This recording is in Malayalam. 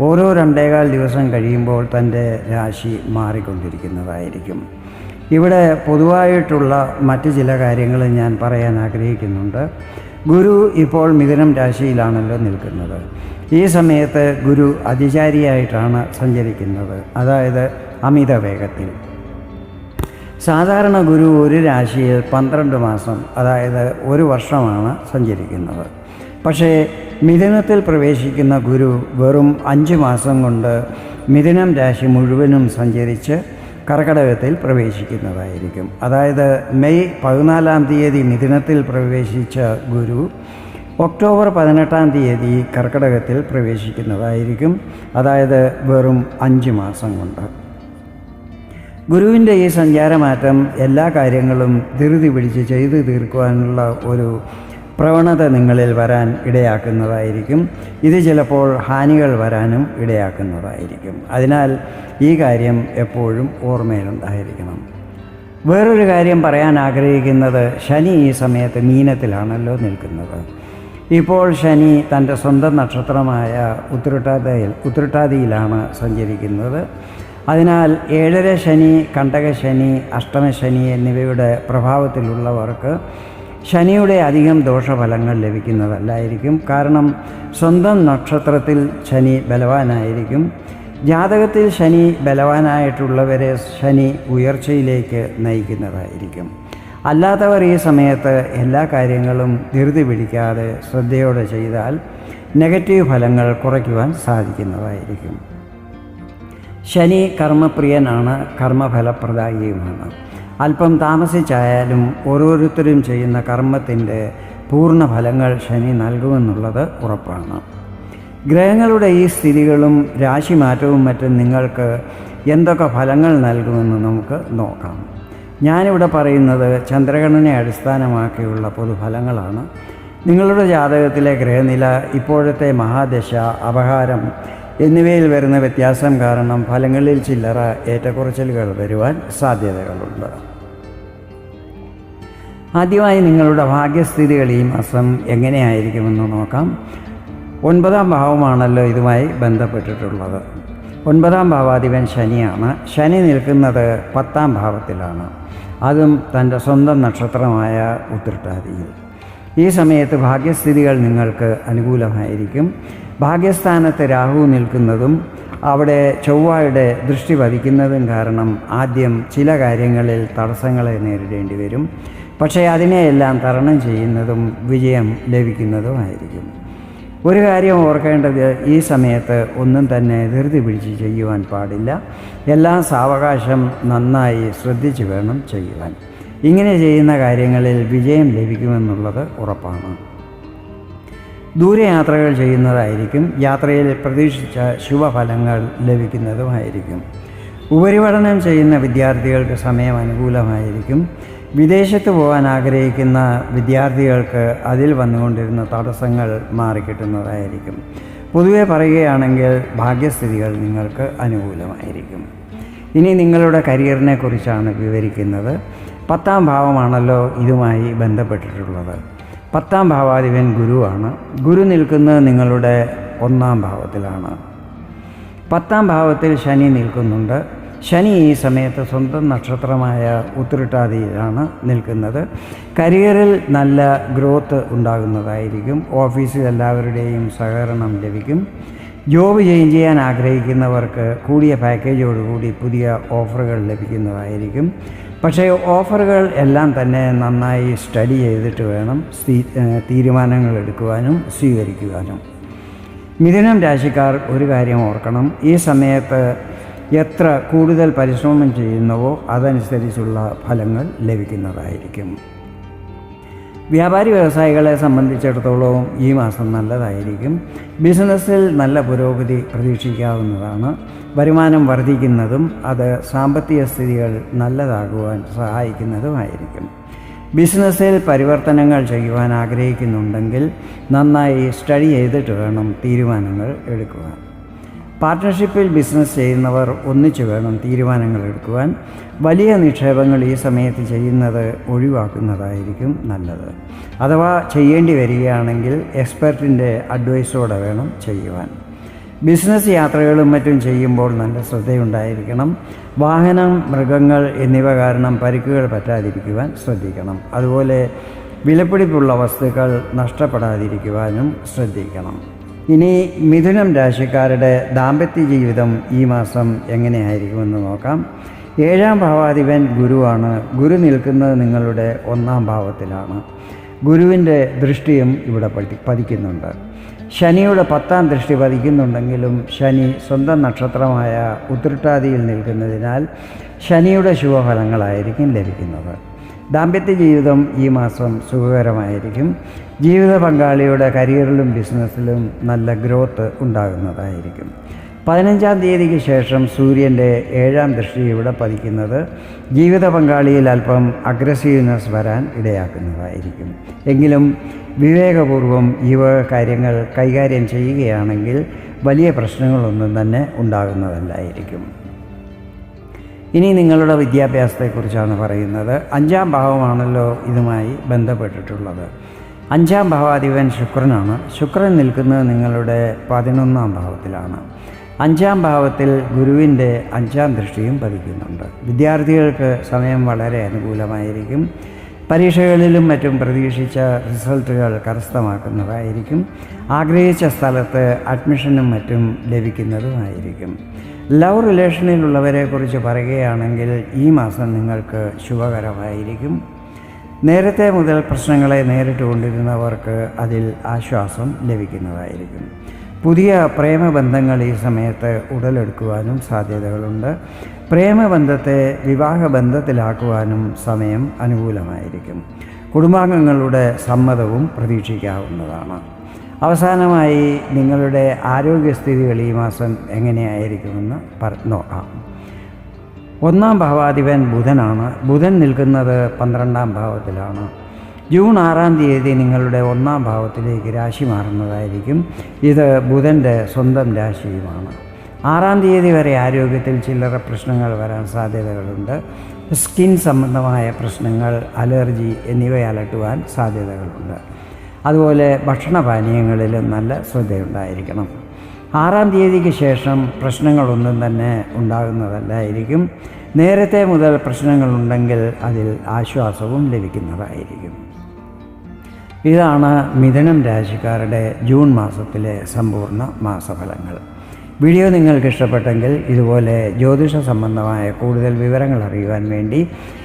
ഓരോ രണ്ടേകാൽ ദിവസം കഴിയുമ്പോൾ തന്റെ രാശി മാറിക്കൊണ്ടിരിക്കുന്നതായിരിക്കും. ഇവിടെ പൊതുവായിട്ടുള്ള മറ്റ് ചില കാര്യങ്ങൾ ഞാൻ പറയാൻ ആഗ്രഹിക്കുന്നുണ്ട്. ഗുരു ഇപ്പോൾ മിഥുനം രാശിയിലാണല്ലോ നിൽക്കുന്നത്. ഈ സമയത്ത് ഗുരു അതിചാരിയായിട്ടാണ് സഞ്ചരിക്കുന്നത്. അതായത് അമിത വേഗത്തിൽ. സാധാരണ ഗുരു ഒരു രാശിയിൽ പന്ത്രണ്ട് മാസം അതായത് ഒരു വർഷമാണ് സഞ്ചരിക്കുന്നത്. പക്ഷേ മിഥുനത്തിൽ പ്രവേശിക്കുന്ന ഗുരു വെറും അഞ്ച് മാസം കൊണ്ട് മിഥുനം രാശി മുഴുവനും സഞ്ചരിച്ച് കർക്കടകത്തിൽ പ്രവേശിക്കുന്നതായിരിക്കും. അതായത് മെയ് പതിനാലാം തീയതി മിഥുനത്തിൽ പ്രവേശിച്ച ഗുരു ഒക്ടോബർ പതിനെട്ടാം തീയതി കർക്കടകത്തിൽ പ്രവേശിക്കുന്നതായിരിക്കും. അതായത് വെറും അഞ്ച് മാസം കൊണ്ട്. ഗുരുവിന്റെ ഈ സഞ്ചാരമാറ്റം എല്ലാ കാര്യങ്ങളും ധൃതി പിടിച്ച് ചെയ്തു തീർക്കുവാനുള്ള ഒരു പ്രവണത നിങ്ങളിൽ വരാൻ ഇടയാക്കുന്നതായിരിക്കും. ഇത് ചിലപ്പോൾ ഹാനികൾ വരാനും ഇടയാക്കുന്നതായിരിക്കും. അതിനാൽ ഈ കാര്യം എപ്പോഴും ഓർമ്മയിലുണ്ടായിരിക്കണം. വേറൊരു കാര്യം പറയാൻ ആഗ്രഹിക്കുന്നത് ശനി ഈ സമയത്ത് മീനത്തിലാണല്ലോ നിൽക്കുന്നത്. ഇപ്പോൾ ശനി തന്റെ സ്വന്തം നക്ഷത്രമായ ഉത്രട്ടാതയിൽ ഉത്രട്ടാതിയിലാണ് സഞ്ചരിക്കുന്നത്. അതിനാൽ ഏഴര ശനി കണ്ടകശനി അഷ്ടമശനി എന്നിവയുടെ പ്രഭാവത്തിലുള്ളവർക്ക് ശനിയുടെ അധികം ദോഷഫലങ്ങൾ ലഭിക്കുന്നതല്ലായിരിക്കും. കാരണം സ്വന്തം നക്ഷത്രത്തിൽ ശനി ബലവാനായിരിക്കും. ജാതകത്തിൽ ശനി ബലവാനായിട്ടുള്ളവരെ ശനി ഉയർച്ചയിലേക്ക് നയിക്കുന്നതായിരിക്കും. അല്ലാത്തവർ ഈ സമയത്ത് എല്ലാ കാര്യങ്ങളും ധൃതി പിടിക്കാതെ ശ്രദ്ധയോടെ ചെയ്താൽ നെഗറ്റീവ് ഫലങ്ങൾ കുറയ്ക്കുവാൻ സാധിക്കുന്നതായിരിക്കും. ശനി കർമ്മപ്രിയനാണ് കർമ്മഫലപ്രദായിയുമാണ്. അല്പം താമസിച്ചായാലും ഓരോരുത്തരും ചെയ്യുന്ന കർമ്മത്തിന്റെ പൂർണ ഫലങ്ങൾ ശനി നൽകുമെന്നുള്ളത് ഉറപ്പാണ്. ഗ്രഹങ്ങളുടെ ഈ സ്ഥിതികളും രാശിമാറ്റവും മറ്റും നിങ്ങൾക്ക് എന്തൊക്കെ ഫലങ്ങൾ നൽകുമെന്ന് നമുക്ക് നോക്കാം. ഞാനിവിടെ പറയുന്നത് ചന്ദ്രഗണനെ അടിസ്ഥാനമാക്കിയുള്ള പൊതുഫലങ്ങളാണ്. നിങ്ങളുടെ ജാതകത്തിലെ ഗ്രഹനില ഇപ്പോഴത്തെ മഹാദശ അപഹാരം എന്നിവയിൽ വരുന്ന വ്യത്യാസം കാരണം ഫലങ്ങളിൽ ചില്ലറ ഏറ്റക്കുറച്ചിലുകൾ വരുവാൻ സാധ്യതകളുണ്ട്. ആദ്യമായി നിങ്ങളുടെ ഭാഗ്യസ്ഥിതികൾ ഈ മാസം എങ്ങനെയായിരിക്കുമെന്ന് നോക്കാം. ഒൻപതാം ഭാവമാണല്ലോ ഇതുമായി ബന്ധപ്പെട്ടിട്ടുള്ളത്. ഒൻപതാം ഭാവാധിപൻ ശനിയാണ്. ശനി നിൽക്കുന്നത് പത്താം ഭാവത്തിലാണ്. അതും തന്റെ സ്വന്തം നക്ഷത്രമായ ഉത്രട്ടാതിയിൽ. ഈ സമയത്ത് ഭാഗ്യസ്ഥിതികൾ നിങ്ങൾക്ക് അനുകൂലമായിരിക്കും. ഭാഗ്യസ്ഥാനത്ത് രാഹു നിൽക്കുന്നതും അവിടെ ചൊവ്വയുടെ ദൃഷ്ടി പതിക്കുന്നതും കാരണം ആദ്യം ചില കാര്യങ്ങളിൽ തടസ്സങ്ങളെ നേരിടേണ്ടി വരും. പക്ഷേ അതിനെയെല്ലാം തരണം ചെയ്യുന്നതും വിജയം ലഭിക്കുന്നതുമായിരിക്കും. ഒരു കാര്യം ഓർക്കേണ്ടത് ഈ സമയത്ത് ഒന്നും തന്നെ ധൃതി പിടിച്ച് ചെയ്യുവാൻ പാടില്ല. എല്ലാം സാവകാശം നന്നായി ശ്രദ്ധിച്ചു വേണം ചെയ്യുവാൻ. ഇങ്ങനെ ചെയ്യുന്ന കാര്യങ്ങളിൽ വിജയം ലഭിക്കുമെന്നുള്ളത് ഉറപ്പാണ്. ദൂരയാത്രകൾ ചെയ്യുന്നതായിരിക്കും യാത്രയിൽ പ്രതീക്ഷിച്ച ശുഭഫലങ്ങൾ ലഭിക്കുന്നതുമായിരിക്കും. ഉപരിപഠനം ചെയ്യുന്ന വിദ്യാർത്ഥികൾക്ക് സമയം അനുകൂലമായിരിക്കും. വിദേശത്ത് പോകാൻ ആഗ്രഹിക്കുന്ന വിദ്യാർത്ഥികൾക്ക് അതിൽ വന്നുകൊണ്ടിരുന്ന തടസ്സങ്ങൾ മാറിക്കിട്ടുന്നതായിരിക്കും. പൊതുവെ പറയുകയാണെങ്കിൽ ഭാഗ്യസ്ഥിതികൾ നിങ്ങൾക്ക് അനുകൂലമായിരിക്കും. ഇനി നിങ്ങളുടെ കരിയറിനെ കുറിച്ചാണ് വിവരിക്കുന്നത്. പത്താം ഭാവമാണല്ലോ ഇതുമായി ബന്ധപ്പെട്ടിട്ടുള്ളത്. പത്താം ഭാവാധിപൻ ഗുരുവാണ് ഗുരു നിൽക്കുന്നത് നിങ്ങളുടെ ഒന്നാം ഭാവത്തിലാണ്. പത്താം ഭാവത്തിൽ ശനി നിൽക്കുന്നുണ്ട്. ശനി ഈ സമയത്ത് സ്വന്തം നക്ഷത്രമായ ഉത്തരട്ടാതിയിലാണ് നിൽക്കുന്നത്. കരിയറിൽ നല്ല ഗ്രോത്ത് ഉണ്ടാകുന്നതായിരിക്കും. ഓഫീസിൽ എല്ലാവരുടെയും സഹകരണം ലഭിക്കും. ജോബ് ചേഞ്ച് ചെയ്യാൻ ആഗ്രഹിക്കുന്നവർക്ക് കൂടിയ പാക്കേജോടുകൂടി പുതിയ ഓഫറുകൾ ലഭിക്കുന്നതായിരിക്കും. പക്ഷേ ഓഫറുകൾ എല്ലാം തന്നെ നന്നായി സ്റ്റഡി ചെയ്തിട്ട് വേണം തീരുമാനങ്ങൾ എടുക്കുവാനും സ്വീകരിക്കുവാനും. മിഥുനം രാശിക്കാർ ഒരു കാര്യം ഓർക്കണം. ഈ സമയത്ത് എത്ര കൂടുതൽ പരിശ്രമം ചെയ്യുന്നവോ അതനുസരിച്ചുള്ള ഫലങ്ങൾ ലഭിക്കുന്നതായിരിക്കും. വ്യാപാരി വ്യവസായികളെ സംബന്ധിച്ചിടത്തോളം ഈ മാസം നല്ലതായിരിക്കും. ബിസിനസ്സിൽ നല്ല പുരോഗതി പ്രതീക്ഷിക്കാവുന്നതാണ്. വരുമാനം വർദ്ധിക്കുന്നതും അത് സാമ്പത്തിക സ്ഥിതികൾ നല്ലതാകുവാൻ സഹായിക്കുന്നതുമായിരിക്കും. ബിസിനസ്സിൽ പരിവർത്തനങ്ങൾ ചെയ്യുവാൻ ആഗ്രഹിക്കുന്നുണ്ടെങ്കിൽ നന്നായി സ്റ്റഡി ചെയ്തിട്ട് വേണം തീരുമാനങ്ങൾ എടുക്കുവാൻ. പാർട്ട്ണർഷിപ്പിൽ ബിസിനസ് ചെയ്യുന്നവർ ഒന്നിച്ചു വേണം തീരുമാനങ്ങൾ എടുക്കുവാൻ. വലിയ നിക്ഷേപങ്ങൾ ഈ സമയത്ത് ചെയ്യുന്നത് ഒഴിവാക്കുന്നതായിരിക്കും നല്ലത്. അഥവാ ചെയ്യേണ്ടി വരികയാണെങ്കിൽ എക്സ്പെർട്ടിന്റെ അഡ്വൈസോടെ വേണം ചെയ്യുവാൻ. ബിസിനസ് യാത്രകളും മറ്റും ചെയ്യുമ്പോൾ നല്ല ശ്രദ്ധയുണ്ടായിരിക്കണം. വാഹനം മൃഗങ്ങൾ എന്നിവ കാരണം പരിക്കുകൾ പറ്റാതിരിക്കുവാൻ ശ്രദ്ധിക്കണം. അതുപോലെ വിലപിടിപ്പുള്ള വസ്തുക്കൾ നഷ്ടപ്പെടാതിരിക്കുവാനും ശ്രദ്ധിക്കണം. ഇനി മിഥുനം രാശിക്കാരുടെ ദാമ്പത്യ ജീവിതം ഈ മാസം എങ്ങനെയായിരിക്കുമെന്ന് നോക്കാം. ഏഴാം ഭാവാധിപൻ ഗുരുവാണ്. ഗുരു നിൽക്കുന്നത് നിങ്ങളുടെ ഒന്നാം ഭാവത്തിലാണ്. ഗുരുവിന്റെ ദൃഷ്ടിയും ഇവിടെ പതി പതിക്കുന്നുണ്ട്. ശനിയുടെ പത്താം ദൃഷ്ടി പതിക്കുന്നുണ്ടെങ്കിലും ശനി സ്വന്തം നക്ഷത്രമായ ഉത്രട്ടാതിയിൽ നിൽക്കുന്നതിനാൽ ശനിയുടെ ശുഭഫലങ്ങളായിരിക്കും ലഭിക്കുന്നത്. ദാമ്പത്യ ജീവിതം ഈ മാസം സുഖകരമായിരിക്കും. ജീവിത പങ്കാളിയുടെ കരിയറിലും ബിസിനസ്സിലും നല്ല ഗ്രോത്ത് ഉണ്ടാകുന്നതായിരിക്കും. പതിനഞ്ചാം തീയതിക്ക് ശേഷം സൂര്യന്റെ ഏഴാം ദൃഷ്ടി ഇവിടെ പതിക്കുന്നത് ജീവിത പങ്കാളിയിൽ അല്പം അഗ്രസീവ്നെസ് വരാൻ ഇടയാക്കുന്നതായിരിക്കും. എങ്കിലും വിവേകപൂർവം ഈ വക കാര്യങ്ങൾ കൈകാര്യം ചെയ്യുകയാണെങ്കിൽ വലിയ പ്രശ്നങ്ങളൊന്നും തന്നെ ഉണ്ടാകുന്നതല്ലായിരിക്കും. ഇനി നിങ്ങളുടെ വിദ്യാഭ്യാസത്തെക്കുറിച്ചാണ് പറയുന്നത്. അഞ്ചാം ഭാവമാണല്ലോ ഇതുമായി ബന്ധപ്പെട്ടിട്ടുള്ളത്. അഞ്ചാം ഭാവാധിപൻ ശുക്രനാണ്. ശുക്രൻ നിൽക്കുന്നത് നിങ്ങളുടെ പതിനൊന്നാം ഭാവത്തിലാണ്. അഞ്ചാം ഭാവത്തിൽ ഗുരുവിന്റെ അഞ്ചാം ദൃഷ്ടിയും പതിക്കുന്നുണ്ട്. വിദ്യാർത്ഥികൾക്ക് സമയം വളരെ അനുകൂലമായിരിക്കും. പരീക്ഷകളിലും മറ്റും പ്രതീക്ഷിച്ച റിസൾട്ടുകൾ കരസ്ഥമാക്കുന്നതായിരിക്കും. ആഗ്രഹിച്ച സ്ഥലത്ത് അഡ്മിഷനും മറ്റും ലഭിക്കുന്നതുമായിരിക്കും. ലവ് റിലേഷനിലുള്ളവരെക്കുറിച്ച് പറയുകയാണെങ്കിൽ ഈ മാസം നിങ്ങൾക്ക് ശുഭകരമായിരിക്കും. നേരത്തെ മുതൽ പ്രശ്നങ്ങളെ നേരിട്ട് കൊണ്ടിരുന്നവർക്ക് അതിൽ ആശ്വാസം ലഭിക്കുന്നതായിരിക്കും. പുതിയ പ്രേമബന്ധങ്ങൾ ഈ സമയത്ത് ഉടലെടുക്കുവാനും സാധ്യതകളുണ്ട്. പ്രേമബന്ധത്തെ വിവാഹബന്ധത്തിലാക്കുവാനും സമയം അനുകൂലമായിരിക്കും. കുടുംബാംഗങ്ങളുടെ സമ്മതവും പ്രതീക്ഷിക്കാവുന്നതാണ്. അവസാനമായി നിങ്ങളുടെ ആരോഗ്യസ്ഥിതികൾ ഈ മാസം എങ്ങനെയായിരിക്കുമെന്ന് പറ നോക്കാം. ഒന്നാം ഭാവാധിപൻ ബുധനാണ്. ബുധൻ നിൽക്കുന്നത് പന്ത്രണ്ടാം ഭാവത്തിലാണ്. ജൂൺ ആറാം തീയതി നിങ്ങളുടെ ഒന്നാം ഭാവത്തിലേക്ക് രാശി മാറുന്നതായിരിക്കും. ഇത് ബുധന്റെ സ്വന്തം രാശിയുമാണ്. ആറാം തീയതി വരെ ആരോഗ്യത്തിൽ ചില്ലറ പ്രശ്നങ്ങൾ വരാൻ സാധ്യതകളുണ്ട്. സ്കിൻ സംബന്ധമായ പ്രശ്നങ്ങൾ അലർജി എന്നിവ അലട്ടുവാൻ സാധ്യതകളുണ്ട്. അതുപോലെ ഭക്ഷണപാനീയങ്ങളിലും നല്ല ശ്രദ്ധയുണ്ടായിരിക്കണം. ആറാം തീയതിക്ക് ശേഷം പ്രശ്നങ്ങളൊന്നും തന്നെ ഉണ്ടാകുന്നതല്ലായിരിക്കും. നേരത്തെ മുതൽ പ്രശ്നങ്ങളുണ്ടെങ്കിൽ അതിൽ ആശ്വാസവും ലഭിക്കുന്നതായിരിക്കും. ഇതാണ് മിഥുനം രാശിക്കാരുടെ ജൂൺ മാസത്തിലെ സമ്പൂർണ മാസഫലങ്ങൾ. വീഡിയോ നിങ്ങൾക്ക് ഇഷ്ടപ്പെട്ടെങ്കിൽ ഇതുപോലെ ജ്യോതിഷ സംബന്ധമായ കൂടുതൽ വിവരങ്ങൾ അറിയുവാൻ വേണ്ടി